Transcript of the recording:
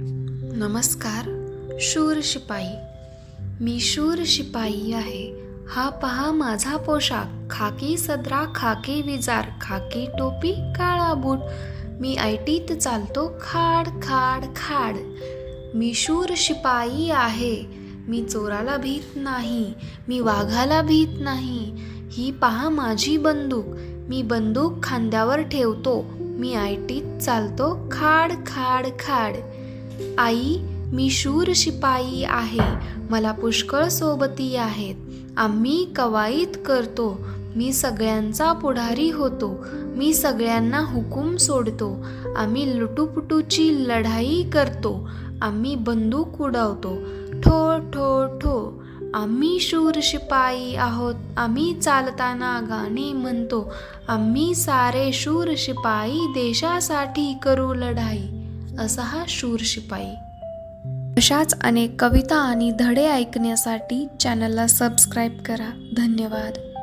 नमस्कार शूर शिपाई. मी शूर शिपाई आहे. हा पहा माझा पोशाख. खाकी सदरा खाकी विजार खाकी टोपी काळा बूट. मी आयटीत चालतो खाड खाड खाड. मी शूर शिपाई आहे. मी चोराला भीत नाही. मी वाघाला भीत नाही. ही पहा माझी बंदूक. मी बंदूक खांद्यावर ठेवतो. मी आयटीत चालतो खाड खाड खाड. आई मी शूर शिपाई आहे मला पुष्कळ सोबती आहेत. आम्ही कवायत करतो मी सगळ्यांचा पुढारी होतो मी सगळ्यांना हुकूम सोडतो आम्ही लुटूपुटूची लढाई करतो आम्ही बंदूक उडवतो. ठो ठो ठो आम्ही शूर शिपाई आहोत आम्ही चालताना गाणे म्हणतो आम्ही सारे शूर शिपाई देशासाठी करू लढाई. असा हा शूर शिपाई. अशाच अनेक कविता आणि धडे ऐकण्यासाठी चॅनलला सबस्क्राईब करा. धन्यवाद.